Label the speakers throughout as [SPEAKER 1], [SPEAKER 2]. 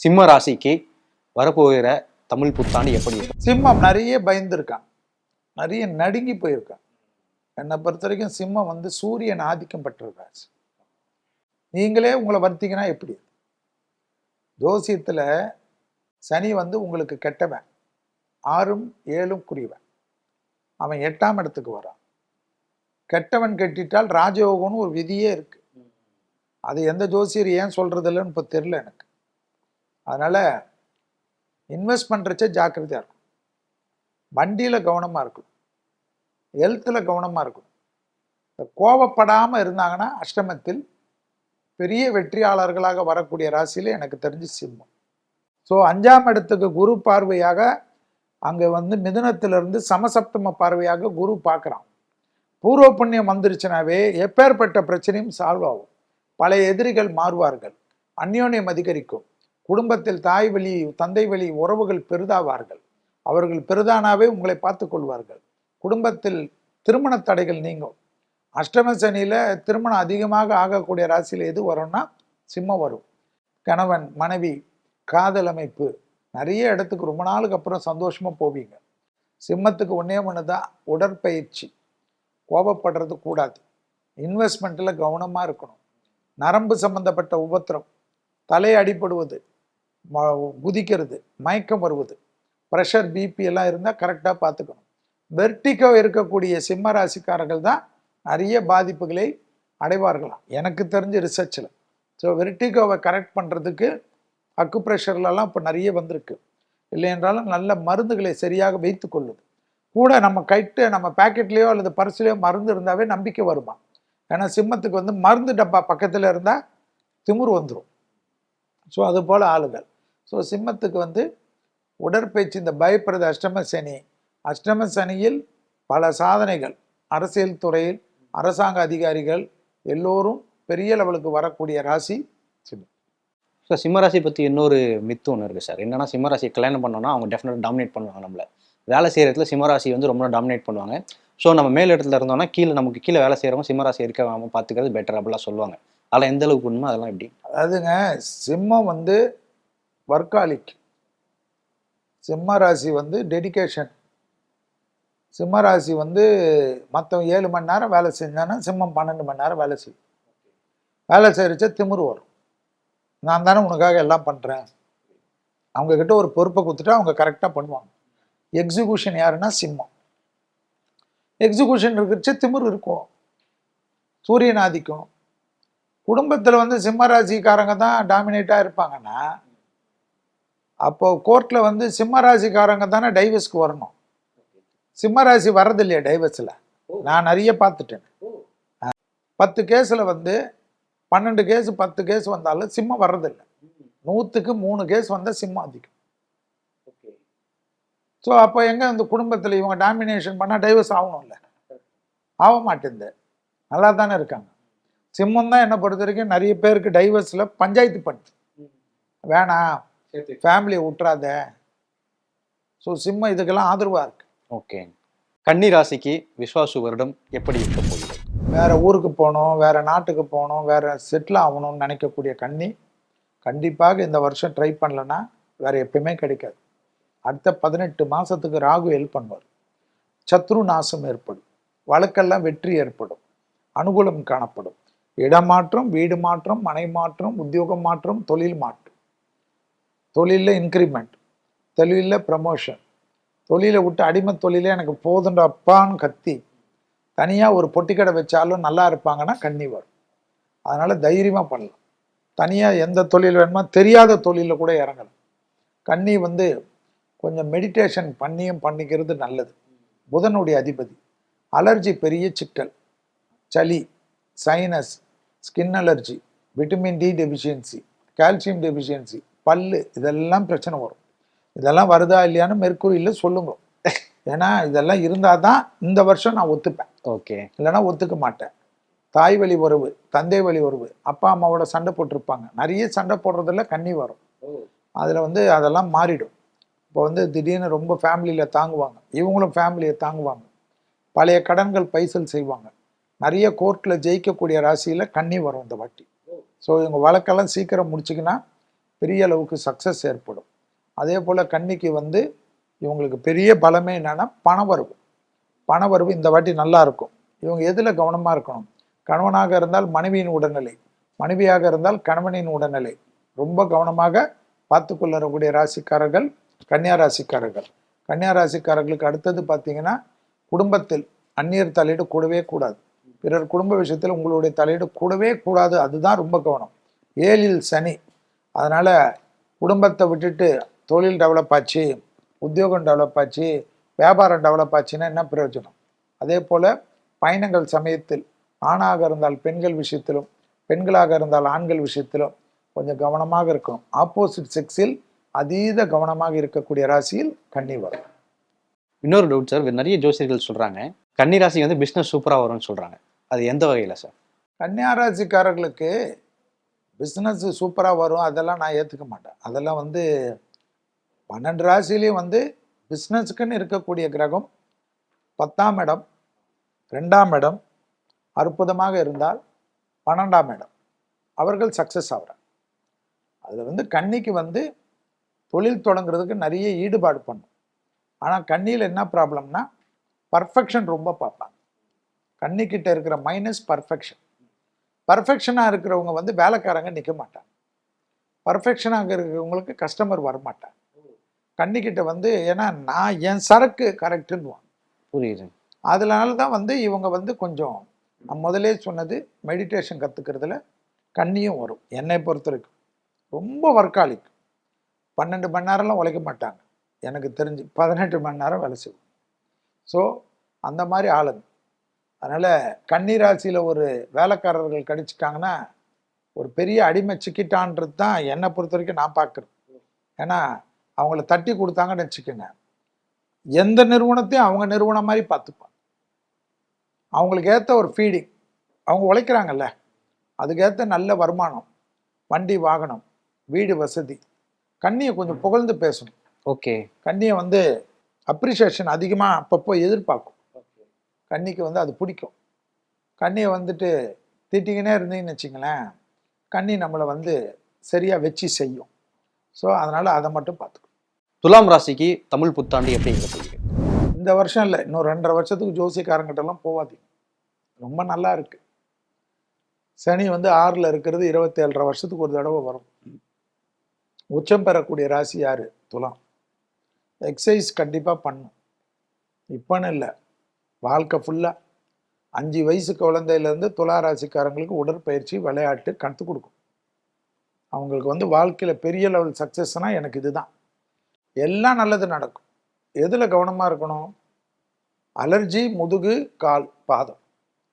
[SPEAKER 1] சிம்ம ராசிக்கு வரப்போகிற தமிழ் புத்தாண்டு எப்படி இருக்கும்
[SPEAKER 2] சிம்மம் நிறைய பயந்துருக்கான். நிறைய நடுங்கி போயிருக்கான். என்னை பொறுத்த வரைக்கும் சிம்மம் வந்து சூரியன் ஆதிக்கம் பெற்ற ராசி. நீங்களே உங்களை வருத்திங்கன்னா எப்படி ஜோசியத்தில் சனி வந்து உங்களுக்கு கெட்டவன். ஆறும் ஏழும் குறிவன் அவன் எட்டாம் இடத்துக்கு வரான். கெட்டவன் கெட்டிட்டால் ராஜயோகம்னு ஒரு விதியே இருக்கு. அது எந்த ஜோசியர் ஏன் சொல்றது இல்லைன்னு இப்போ தெரில எனக்கு. அதனால் இன்வெஸ்ட் பண்ணுறச்சே ஜாக்கிரதையாக இருக்கும். வண்டியில் கவனமாக இருக்கணும். ஹெல்த்தில் கவனமாக இருக்கணும். கோவப்படாமல் இருந்தாங்கன்னா அஷ்டமத்தில் பெரிய வெற்றியாளர்களாக வரக்கூடிய ராசியில் எனக்கு தெரிஞ்சு சிம்மம். ஸோ அஞ்சாம் இடத்துக்கு குரு பார்வையாக அங்கே வந்து மிதுனத்திலிருந்து சமசப்தம பார்வையாக குரு பார்க்குறான். பூர்வ புண்ணியம் வந்துருச்சுனாவே எப்பேற்பட்ட பிரச்சனையும் சால்வ் ஆகும். பழைய எதிரிகள் மாறுவார்கள். அந்யோன்யம் அதிகரிக்கும். குடும்பத்தில் தாய் வழி தந்தை வழி உறவுகள் பெரிதாவார்கள். அவர்கள் பெரிதானாவே உங்களை பார்த்து கொள்வார்கள். குடும்பத்தில் திருமண தடைகள் நீங்கும். அஷ்டம சனியில் திருமணம் அதிகமாக ஆகக்கூடிய ராசியில் எது வரும்னா சிம்மம் வரும். கணவன் மனைவி காதல் அமைப்பு. நிறைய இடத்துக்கு ரொம்ப நாளுக்கு அப்புறம் சந்தோஷமாக போவீங்க. சிம்மத்துக்கு ஒன்றே ஒன்று தான் உடற்பயிற்சி. கோபப்படுறது கூடாது. இன்வெஸ்ட்மெண்ட்டில் கவனமாக இருக்கணும். நரம்பு சம்பந்தப்பட்ட உபத்திரம். தலை அடிபடுவது. ம- குதிக்கிறது மயக்கம் வருவது. ப்ரெஷர் பிபி எல்லாம் இருந்தால் கரெக்டாக பார்த்துக்கணும். வெர்டிகோ இருக்கக்கூடிய சிம்ம ராசிக்காரர்கள் தான் நிறைய பாதிப்புகளை அடைவார்களாம். எனக்கு தெரிஞ்ச ரிசர்ச்சில் ஸோ வெர்டிகோவை கரெக்ட் பண்ணுறதுக்கு அக்கு ப்ரெஷர்லலாம் இப்போ நிறைய வந்திருக்கு. இல்லை என்றாலும் நல்ல மருந்துகளை சரியாக வைத்து கொள்ளுது கூட நம்ம கைட்டு நம்ம பேக்கெட்லேயோ அல்லது பர்ஸ்லேயோ மருந்து இருந்தாவே நம்பிக்கை வருமா ஏன்னா சிம்மத்துக்கு வந்து மருந்து டப்பா பக்கத்தில் இருந்தால் திமுர் வந்துடும் ஸோ அது போல் ஆளுகள் ஸோ சிம்மத்துக்கு வந்து உடற்பயிற்சி இந்த பயப்படுறது அஷ்டம சனி. அஷ்டம சனியில் பல சாதனைகள். அரசியல் துறையில் அரசாங்க அதிகாரிகள் எல்லோரும் பெரிய லெவலுக்கு வரக்கூடிய ராசி சிம்மம்.
[SPEAKER 1] ஸோ சிம்ம ராசி பற்றி இன்னொரு மித்து ஒன்று இருக்குது சார். என்னன்னா சிம்ம கல்யாணம் பண்ணோம்னா அவங்க டெஃபினட்டாக டாமினேட் பண்ணுவாங்க நம்மளை. வேலை செய்கிற இடத்துல சிம்ம ராசி வந்து ரொம்ப டாமினேட் பண்ணுவாங்க. ஸோ நம்ம மேல் இடத்துல இருந்தோம்னா கீழே நமக்கு கீழே வேலை செய்கிறவங்க சிம்மராசி ராசி பார்த்துக்கிறது பெட்டர் அப்படிலாம் சொல்லுவாங்க. அதெல்லாம் எந்த அளவுக்கு உண்மை? அதெல்லாம் எப்படி?
[SPEAKER 2] அதாவதுங்க சிம்மம் வந்து வர்க்காலிக். சிம்ம ராசி வந்து டெடிகேஷன் சிம்ம ராசி வந்து மற்ற ஏழு மணி நேரம் வேலை செஞ்சானா சிம்மம் பன்னெண்டு மணி நேரம் வேலை செய்யும். வேலை செய்கிறச்ச திமிரு வரும். நான் தானே உனக்காக எல்லாம் பண்ணுறேன் அவங்கக்கிட்ட ஒரு பொறுப்பை கொடுத்துட்டு அவங்க கரெக்டாக பண்ணுவாங்க. எக்ஸிக்யூஷன் யாருன்னா சிம்மம். எக்ஸிக்யூஷன் இருக்கிறச்ச திமிர் இருக்கும். சூரியன் ஆதிக்கும். குடும்பத்தில் வந்து சிம்மராசிக்காரங்க தான் டாமினேட்டாக இருப்பாங்கன்னா அப்போ கோர்ட்டில் வந்து சிம்மராசிக்காரங்க தானே டைவர்ஸ்க்கு வரணும். சிம்மராசி வர்றது இல்லையா டைவர்ஸில் நான் நிறைய பார்த்துட்டேன். பத்து கேஸில் வந்து பன்னெண்டு கேஸ் பத்து கேஸ் வந்தாலும் சிம்மம் வர்றதில்லை. நூற்றுக்கு மூணு கேஸ் வந்தால் சிம்மம் அதிகம். ஸோ அப்போ எங்கே இந்த குடும்பத்தில் இவங்க டாமினேஷன் பண்ணால் டைவர்ஸ் ஆகணும்ல? ஆக மாட்டேங்குது நல்லா தானே இருக்காங்க. சிம்மம் தான் என்னை பொறுத்த வரைக்கும் நிறைய பேருக்கு டைவர்ஸில் பஞ்சாயத்து பண்ணு வேணாம் ஃபேமிலியை விட்டுறாத ஸோ சிம்மம் இதுக்கெல்லாம் ஆதரவாக இருக்கு.
[SPEAKER 1] ஓகே கன்னி ராசிக்கு விஸ்வாசு வருடம் எப்படி இருக்க போகுது?
[SPEAKER 2] வேற ஊருக்கு போகணும் வேற நாட்டுக்கு போகணும் வேற செட்டில் ஆகணும்னு நினைக்கக்கூடிய கன்னி கண்டிப்பாக இந்த வருஷம் ட்ரை பண்ணலன்னா வேற எப்பயுமே கிடைக்காது. அடுத்த பதினெட்டு மாசத்துக்கு ராகு ஹெல்ப் பண்ணுவார். சத்ரு நாசம் ஏற்படும். வழக்கெல்லாம் வெற்றி ஏற்படும். அனுகூலம் காணப்படும். இடமாற்றம் வீடு மாற்றம் மனை மாற்றம் உத்தியோகம் மாற்றம் தொழில் மாற்றம் தொழிலில் இன்க்ரிமெண்ட் தொழிலில் ப்ரமோஷன் தொழிலை விட்டு அடிமை தொழிலே எனக்கு போதுன்ற அப்பான்னு கத்தி தனியாக ஒரு பொட்டிக்கடை வச்சாலும் நல்லா இருப்பாங்கன்னா கண்ணி வரும். அதனால் தைரியமாக பண்ணலாம். தனியாக எந்த தொழில் வேணுமோ தெரியாத தொழிலில் கூட இறங்கலாம். கண்ணி வந்து கொஞ்சம் மெடிடேஷன் பண்ணியும் பண்ணிக்கிறது நல்லது. புதனுடைய அதிபதி. அலர்ஜி பெரிய சிக்கல். சளி sinus skin allergy vitamin D deficiency calcium deficiency பல்லு இதெல்லாம் பிரச்சனை வரும். இதெல்லாம் வருதா இல்லையான்னு மெர்க்குரியில் சொல்லுங்க. ஏன்னா இதெல்லாம் இருந்தால் தான் இந்த வருஷம் நான் ஒத்துப்பேன்.
[SPEAKER 1] ஓகே.
[SPEAKER 2] இல்லைன்னா ஒத்துக்க மாட்டேன். தாய் வழி உறவு தந்தை வழி உறவு அப்பா அம்மாவோட சண்டை போட்டிருப்பாங்க. நிறைய சண்டை போடுறதுல கண்ணி வரும். அதில் வந்து அதெல்லாம் மாறிடும். இப்போ வந்து திடீர்னு ரொம்ப ஃபேமிலியில் தாங்குவாங்க. இவங்களும் ஃபேமிலியை தாங்குவாங்க. பழைய கடன்கள் பைசல் செய்வாங்க. நிறைய கோர்ட்டில் ஜெயிக்கக்கூடிய ராசியில் கண்ணி வரும் இந்த வாட்டி. ஸோ இவங்க வழக்கெல்லாம் சீக்கிரம் முடிச்சிங்கன்னா பெரிய அளவுக்கு சக்ஸஸ் ஏற்படும். அதே போல் கன்னிக்கு வந்து இவங்களுக்கு பெரிய பலமே என்னென்னா பணவரவு. பணவரவு இந்த வாட்டி நல்லா இருக்கும். இவங்க எதில் கவனமாக இருக்கணும்? கணவனாக இருந்தால் மனைவியின் உடல்நிலை. மனைவியாக இருந்தால் கணவனின் உடல்நிலை. ரொம்ப கவனமாக பார்த்து கொள்ளக்கூடிய ராசிக்காரர்கள் கன்னியா ராசிக்காரர்கள். கன்னியா ராசிக்காரர்களுக்கு அடுத்தது பார்த்தீங்கன்னா குடும்பத்தில் அந்நியர் தலையிட கூடவே கூடாது. பிறர் குடும்ப விஷயத்தில் உங்களுடைய தலையீடு கூடவே கூடாது அதுதான் ரொம்ப கவனம். ஏழில் சனி. அதனால் குடும்பத்தை விட்டுட்டு தொழில் டெவலப் ஆச்சு உத்தியோகம் டெவலப் ஆச்சு வியாபாரம் டெவலப் ஆச்சுன்னா என்ன பிரயோஜனம்? அதே போல் பயணங்கள் சமயத்தில் ஆணாக இருந்தால் பெண்கள் விஷயத்திலும் பெண்களாக இருந்தால் ஆண்கள் விஷயத்திலும் கொஞ்சம் கவனமாக இருக்கணும். ஆப்போசிட் செக்ஸில் அதீத கவனமாக இருக்கக்கூடிய ராசியில் கன்னி வரும்.
[SPEAKER 1] இன்னொரு டவுட் சார் நிறைய ஜோசியர்கள் கன்னி கன்னிராசி வந்து பிஸ்னஸ் சூப்பராக வரும்னு சொல்கிறாங்க அது எந்த வகையில் சார்?
[SPEAKER 2] கன்னியா ராசிக்காரர்களுக்கு பிஸ்னஸ் சூப்பராக வரும். அதெல்லாம் நான் ஏற்றுக்க மாட்டேன். அதெல்லாம் வந்து பன்னெண்டு ராசிலையும் வந்து பிஸ்னஸுக்குன்னு இருக்கக்கூடிய கிரகம் பத்தாம் இடம் ரெண்டாம் இடம் அற்புதமாக இருந்தால் பன்னெண்டாம் இடம். அவர்கள் சக்ஸஸ் ஆகிறார் அதில் வந்து கன்னிக்கு வந்து தொழில் தொடங்குறதுக்கு நிறைய ஈடுபாடு பண்ணும். ஆனால் கண்ணியில் என்ன ப்ராப்ளம்னா பர்ஃபெக்ஷன் ரொம்ப பார்ப்பாங்க. கன்னிக்கிட்ட இருக்கிற மைனஸ் பர்ஃபெக்ஷன் பர்ஃபெக்ஷனாக இருக்கிறவங்க வந்து வேலைக்காரங்க நிற்க மாட்டாங்க. பர்ஃபெக்ஷனாக இருக்கிறவங்களுக்கு கஸ்டமர் வரமாட்டாங்க. கன்னிக்கிட்ட வந்து ஏன்னா நான் என் சரக்கு கரெக்டுன்னுவாங்க
[SPEAKER 1] புரியுது.
[SPEAKER 2] அதனால தான் வந்து இவங்க வந்து கொஞ்சம் நான் முதலே சொன்னது மெடிடேஷன் கற்றுக்கிறதுல கண்ணியும் வரும். என்னை பொறுத்த வரைக்கும். ரொம்ப வர்க்காலிக் பன்னெண்டு மணி நேரம்லாம் உழைக்க மாட்டாங்க. எனக்கு தெரிஞ்சு பதினெட்டு மணி நேரம் வேலை செய்வோம். ஸோ அந்த மாதிரி ஆளுங்க. அதனால் கன்னிராசியில் ஒரு வேலைக்காரர்கள் கடிச்சிட்டாங்கன்னா ஒரு பெரிய அடிமை சிக்கிட்டான்றது தான் என்னை பொறுத்த வரைக்கும் நான் பார்க்குறேன். ஏன்னா அவங்கள தட்டி கொடுத்தாங்கன்னு வச்சுக்கோங்க. எந்த நிறுவனத்தையும் அவங்க நிறுவனம் மாதிரி பார்த்துப்பாங்க. அவங்களுக்கு ஏற்ற ஒரு ஃபீடிங் அவங்க உழைக்கிறாங்கல்ல அதுக்கேற்ற நல்ல வருமானம் வண்டி வாகனம் வீடு வசதி. கண்ணியை கொஞ்சம் புகழ்ந்து பேசணும்.
[SPEAKER 1] ஓகே.
[SPEAKER 2] கண்ணியை வந்து அப்ரிஷியேஷன் அதிகமாக அப்பப்போ எதிர்பார்க்கும். கன்னிக்கு வந்து அது பிடிக்கும். கண்ணியை வந்துட்டு திட்டிக்கினே இருந்தீங்கன்னு வச்சிங்களேன் கன்னி நம்மளை வந்து சரியாக வச்சு செய்யும். ஸோ அதனால் அதை மட்டும் பார்த்துக்கணும்.
[SPEAKER 1] துலாம் ராசிக்கு தமிழ் புத்தாண்டு எப்படி
[SPEAKER 2] இந்த வருஷம் இல்லை இன்னும் ரெண்டரை வருஷத்துக்கு ஜோசியக்காரங்கிட்டலாம் போகாதீங்க ரொம்ப நல்லா இருக்கு. சனி வந்து ஆறில் இருக்கிறது இருபத்தேழரை வருஷத்துக்கு ஒரு தடவை வரும். உச்சம் பெறக்கூடிய ராசி யாரு? துலாம். எக்ஸசைஸ் கண்டிப்பாக பண்ணும். இப்போன்னு இல்லை. வாழ்க்கை ஃபுல்லாக அஞ்சு வயசு குழந்தையிலேருந்து துலா ராசிக்காரங்களுக்கு உடற்பயிற்சி விளையாட்டு கற்றுக் கொடுக்கும். அவங்களுக்கு வந்து வாழ்க்கையில் பெரிய லெவல் சக்ஸஸ்னால் எனக்கு இதுதான். எல்லாம் நல்லது நடக்கும். எதில் கவனமாக இருக்கணும்? அலர்ஜி முதுகு கால் பாதம்.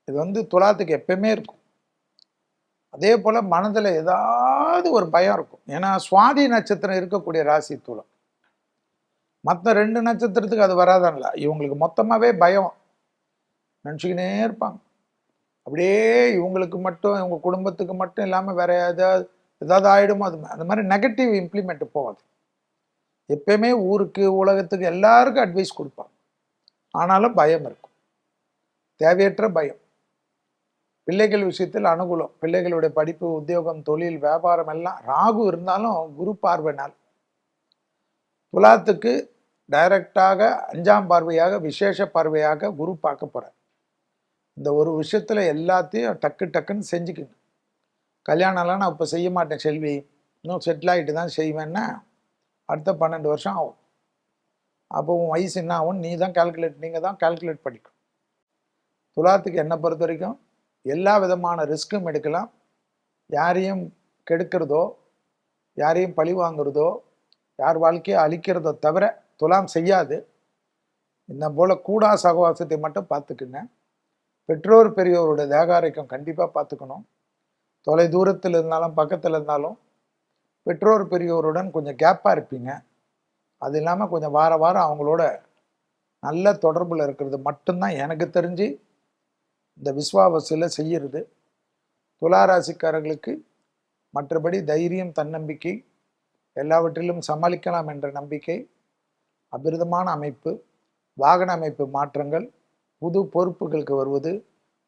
[SPEAKER 2] இது வந்து துலாத்துக்கு எப்பயுமே இருக்கும். அதே போல் மனதில் ஏதாவது ஒரு பயம் இருக்கும். ஏன்னா சுவாதி நட்சத்திரம் இருக்கக்கூடிய ராசி துலம் மற்ற ரெண்டு நட்சத்திரத்துக்கு அது வராதான்ல இவங்களுக்கு மொத்தமாகவே பயம். நினச்சிக்கினே இருப்பாங்க. அப்படியே இவங்களுக்கு மட்டும் இவங்க குடும்பத்துக்கு மட்டும் இல்லாமல் வேற ஏதாவது ஏதாவது ஆகிடுமோ அது அந்த மாதிரி நெகட்டிவ் இம்ப்ளிமெண்ட் போகாது. எப்பயுமே ஊருக்கு உலகத்துக்கு எல்லாருக்கும் அட்வைஸ் கொடுப்பாங்க. ஆனாலும் பயம் இருக்கும். தேவையற்ற பயம். பிள்ளைகள் விஷயத்தில் அனுகூலம். பிள்ளைகளுடைய படிப்பு உத்தியோகம் தொழில் வியாபாரம் எல்லாம் ராகு இருந்தாலும் குரு பார்வைனால் துலாத்துக்கு டைரக்டாக அஞ்சாம் பார்வையாக விசேஷ பார்வையாக குரு பார்க்க போகிறார் இந்த ஒரு விஷயத்தில் எல்லாத்தையும் டக்கு டக்குன்னு செஞ்சுக்கணும் கல்யாணம்லாம் நான் இப்போ செய்ய மாட்டேன் செல்வி. இன்னும் செட்டில் ஆகிட்டு தான் செய்வேன்னா அடுத்த பன்னெண்டு வருஷம் ஆகும். அப்போ உன் வயசு என்ன ஆகும் நீ தான் கால்குலேட் நீங்கள் தான் கால்குலேட் பண்ணிக்கணும் துலாத்துக்கு என்னை பொறுத்த வரைக்கும் எல்லா விதமான ரிஸ்க்கும் எடுக்கலாம். யாரையும் கெடுக்கிறதோ யாரையும் பழி வாங்குறதோ யார் வாழ்க்கையை அழிக்கிறதோ தவிர துலாம் செய்யாது. இந்த போல் கூடா சகவாசத்தை மட்டும் பார்த்துக்குங்க. பெற்றோர் பெரியோரோட தேகாரைக்கம் கண்டிப்பாக பார்த்துக்கணும். தொலை தூரத்தில் இருந்தாலும் பக்கத்தில் இருந்தாலும் பெற்றோர் பெரியோருடன் கொஞ்சம் கேப்பாக இருப்பீங்க. அது இல்லாமல் கொஞ்சம் வார வாரம் அவங்களோட நல்ல தொடர்பில் இருக்கிறது மட்டும்தான் எனக்கு தெரிஞ்சு இந்த விஸ்வாவசியில் செய்கிறது துளாராசிக்காரர்களுக்கு மற்றபடி தைரியம் தன்னம்பிக்கை எல்லாவற்றிலும் சமாளிக்கலாம் என்ற நம்பிக்கை அபிரதமான அமைப்பு வாகன அமைப்பு மாற்றங்கள் புது பொறுப்புகளுக்கு வருவது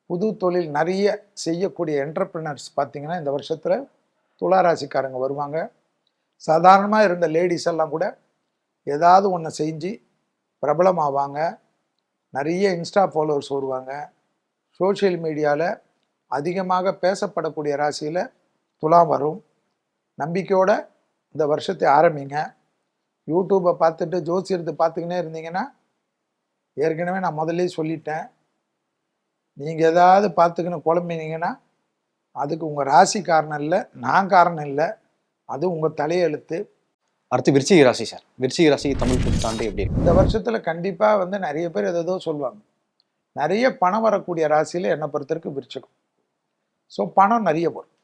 [SPEAKER 2] புது தொழில் நிறைய செய்யக்கூடிய என்டர்பிரினர்ஸ் பார்த்தீங்கன்னா இந்த வருஷத்தில் துளாராசிக்காரங்க வருவாங்க. சாதாரணமாக இருந்த லேடிஸ் எல்லாம் கூட ஏதாவது ஒன்று செஞ்சு பிரபலமாவாங்க. நிறைய இன்ஸ்டா ஃபாலோவர்ஸ் வருவாங்க. சோஷியல் மீடியாவில் அதிகமாக பேசப்படக்கூடிய ராசியில் துலாம் வரும். நம்பிக்கையோடு இந்த வருஷத்தை ஆரம்பிங்க. யூடியூப்பை பார்த்துட்டு ஜோசியத்தை பார்த்துக்கினே இருந்தீங்கன்னா ஏற்கனவே நான் முதல்லயே சொல்லிட்டேன். நீங்கள் ஏதாவது பார்த்துக்கின்னு குழம்பினீங்கன்னா அதுக்கு உங்கள் ராசி காரணம் இல்லை நான் காரணம் இல்லை அது உங்கள் தலையெழுத்து
[SPEAKER 1] அடுத்து விருச்சிக ராசி சார். விருச்சிக ராசி தமிழ் புத்தாண்டு எப்படி
[SPEAKER 2] இந்த வருஷத்தில் கண்டிப்பாக வந்து நிறைய பேர் எதோ சொல்லுவாங்க. நிறைய பணம் வரக்கூடிய ராசியில் என்னை பொறுத்தவரைக்கும் விருச்சகம். ஸோ பணம் நிறைய வரும்.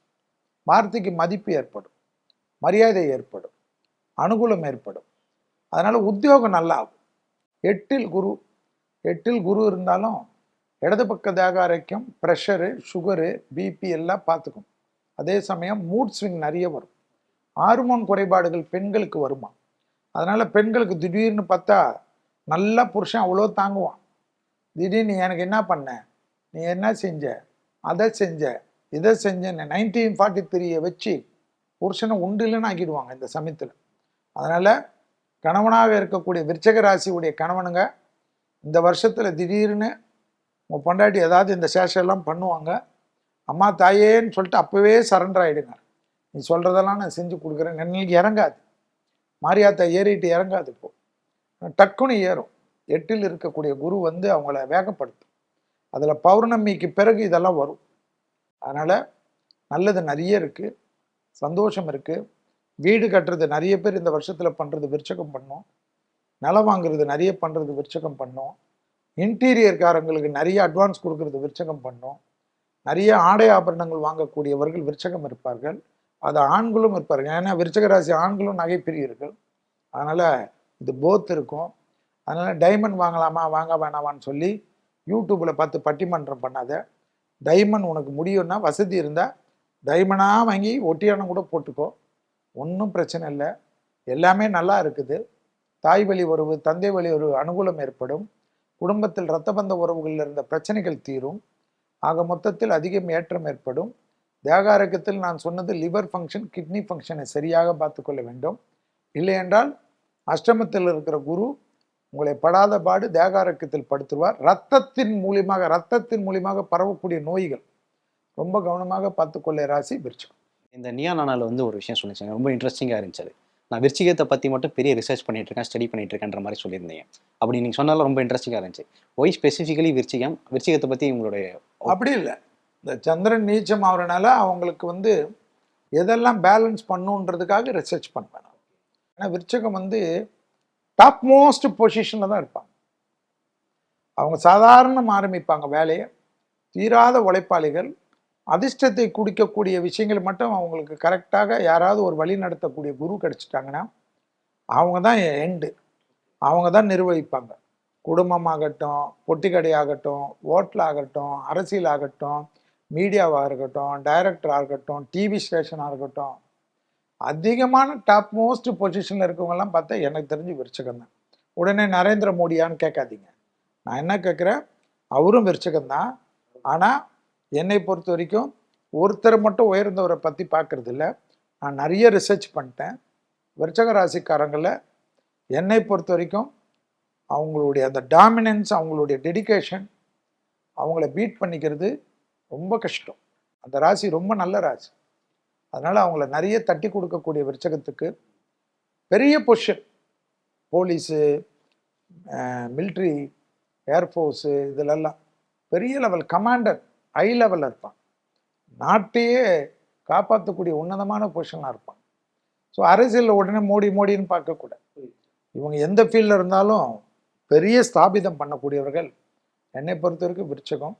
[SPEAKER 2] வார்த்தைக்கு மதிப்பு ஏற்படும். மரியாதை ஏற்படும். அனுகூலம் ஏற்படும். அதனால் உத்தியோகம் நல்லா ஆகும் எட்டில் குரு எட்டில் குரு இருந்தாலும் இடது பக்க தேகாரைக்கும் ப்ரெஷரு சுகரு பிபி எல்லாம் பார்த்துக்கும். அதே சமயம் மூட் ஸ்விங் நிறைய வரும். ஹார்மோன் குறைபாடுகள் பெண்களுக்கு வருமா? அதனால் பெண்களுக்கு திடீர்னு பார்த்தா நல்லா புருஷன் அவ்வளோ தாங்குவான். திடீர்னு எனக்கு என்ன பண்ண? நீ என்ன செஞ்ச? அதை செஞ்ச? இதை செஞ்சேன்னு நைன்டீன் ஃபார்ட்டி த்ரீயை வச்சு புருஷனை உண்டு இல்லைன்னு ஆக்கிடுவாங்க இந்த சமயத்தில். அதனால் கணவனாக இருக்கக்கூடிய விருச்சக ராசியுடைய கணவனுங்க இந்த வருஷத்தில் திடீர்னு உங்கள் பொண்டாட்டி ஏதாவது இந்த சேஷெல்லாம் பண்ணுவாங்க அம்மா தாயேன்னு சொல்லிட்டு அப்போவே சரண்டர் ஆகிடுங்க நீ சொல்கிறதெல்லாம் நான் செஞ்சு கொடுக்குறேன். எனக்கு இறங்காது. மாரியாத்தா ஏறிட்டு இறங்காது இப்போ டக்குன்னு ஏறும். எட்டில் இருக்கக்கூடிய குரு வந்து அவங்கள வேகப்படுத்தும். அதில் பௌர்ணமிக்கு பிறகு இதெல்லாம் வரும். அதனால் நல்லது நிறைய இருக்குது சந்தோஷம் இருக்குது வீடு கட்டுறது நிறைய பேர் இந்த வருஷத்தில் பண்ணுறது விருச்சகம் பண்ணோம். நிலம் வாங்குறது நிறைய பண்ணுறது விருச்சகம் பண்ணோம். இன்டீரியர்காரங்களுக்கு நிறைய அட்வான்ஸ் கொடுக்கறது விருச்சகம் பண்ணோம். நிறைய ஆடை ஆபரணங்கள் வாங்கக்கூடியவர்கள் விருச்சகம் இருப்பார்கள். அது ஆண்களும் இருப்பார்கள். ஏன்னா விருச்சக ராசி ஆண்களும் நகை பிரியர்கள் அதனால் இது போத் இருக்கும். அதனால் டைமண்ட் வாங்கலாமா வாங்க வேணாமான்னு சொல்லி யூடியூப்பில் பார்த்து பட்டிமன்றம் பண்ணாத. டைமண்ட் உனக்கு முடியும்னா வசதி இருந்தால் டைமண்டாக வாங்கி ஒட்டியானம் கூட போட்டுக்கோ. ஒன்றும் பிரச்சனை இல்லை. எல்லாமே நல்லா இருக்குது. தாய் வழி உறவு தந்தை வழி உறவு அனுகூலம் ஏற்படும். குடும்பத்தில் இரத்த பந்த உறவுகளில் இருந்த பிரச்சனைகள் தீரும். ஆக மொத்தத்தில் அதிகம் ஏற்றம் ஏற்படும். தேகாரக்கத்தில் நான் சொன்னது லிவர் ஃபங்க்ஷன் கிட்னி ஃபங்க்ஷனை சரியாக பார்த்துக்கொள்ள வேண்டும். இல்லையென்றால் அஷ்டமத்தில் இருக்கிற குரு உங்களை படாத பாடு தேகாரக்கத்தில் படுத்துருவார் ரத்தத்தின் மூலியமாக ரத்தத்தின் மூலியமாக பரவக்கூடிய நோய்கள் ரொம்ப கவனமாக பார்த்துக்கொள்ள ராசி விருச்சகம்.
[SPEAKER 1] இந்த நியா வந்து ஒரு விஷயம் சொல்லிச்சாங்க ரொம்ப இன்ட்ரெஸ்டிங்காக இருந்துச்சு நான் விருச்சிகத்தை பற்றி மட்டும் பெரிய ரிசர்ச் பண்ணிட்டு இருக்கேன் ஸ்டடி பண்ணிட்டு இருக்கேன்ற மாதிரி சொல்லியிருந்தீங்க. அப்படி நீங்கள் சொன்னாலும் ரொம்ப இன்ட்ரெஸ்டிங்காக இருந்துச்சு. ஒய் ஸ்பெசிஃபிக்கலி விருச்சிகம்? விருச்சிகத்தை பற்றி உங்களுடைய
[SPEAKER 2] அப்படி இல்லை. இந்த சந்திரன் நீச்சம் ஆகிறனால அவங்களுக்கு வந்து எதெல்லாம் பேலன்ஸ் பண்ணுன்றதுக்காக ரிசர்ச் பண்ணுவேன் நான். ஏன்னா விருச்சகம் வந்து டாப் மோஸ்ட் பொசிஷனில் தான் இருப்பாங்க. அவங்க சாதாரணம் ஆரம்பிப்பாங்க வேலையை. தீராத உழைப்பாளிகள் அதிர்ஷ்டத்தை குடிக்கக்கூடிய விஷயங்கள் மட்டும் அவங்களுக்கு கரெக்டாக யாராவது ஒரு வழி நடத்தக்கூடிய குரு கிடச்சிட்டாங்கன்னா அவங்க தான் எண்டு அவங்க தான் நிர்வகிப்பாங்க. குடும்பமாகட்டும் பொட்டிக்கடையாகட்டும் ஆகட்டும் ஹோட்டல் ஆகட்டும் அரசியல் ஆகட்டும் மீடியாவாக இருக்கட்டும் டைரக்டராக இருக்கட்டும் டிவி ஸ்டேஷனாக இருக்கட்டும். அதிகமான டாப் மோஸ்ட் பொசிஷனில் இருக்கவங்கெல்லாம் பார்த்தா எனக்கு தெரிஞ்சு விருச்சகம் தான். உடனே நரேந்திர மோடியான்னு கேட்காதீங்க. நான் என்ன கேட்குறேன்? அவரும் விருச்சகம் தான். ஆனால் என்னை பொறுத்த வரைக்கும் ஒருத்தர் மட்டும் உயர்ந்தவரை பற்றி பார்க்கறது இல்லை நான் நிறைய ரிசர்ச் பண்ணிட்டேன். விருச்சக ராசிக்காரங்களில் என்னை பொறுத்த வரைக்கும் அவங்களுடைய அந்த டாமினன்ஸ் அவங்களுடைய டெடிகேஷன் அவங்கள பீட் பண்ணிக்கிறது ரொம்ப கஷ்டம். அந்த ராசி ரொம்ப நல்ல ராசி. அதனால் அவங்கள நிறைய தட்டி கொடுக்கக்கூடிய விருச்சகத்துக்கு பெரிய பொஷன் போலீஸு மில்ட்ரி ஏர்ஃபோர்ஸு இதிலெல்லாம் பெரிய லெவல் கமாண்டர் ஹை லெவலில் இருப்பான். நாட்டையே காப்பாற்றக்கூடிய உன்னதமான பொசிஷனாக இருப்பான். ஸோ அரசியலில் உடனே மோடி மோடின்னு பார்க்கக்கூடாது. இவங்க எந்த ஃபீல்டில் இருந்தாலும் பெரிய ஸ்தாபிதம் பண்ணக்கூடியவர்கள் என்னை பொறுத்த வரைக்கும் விருச்சகம்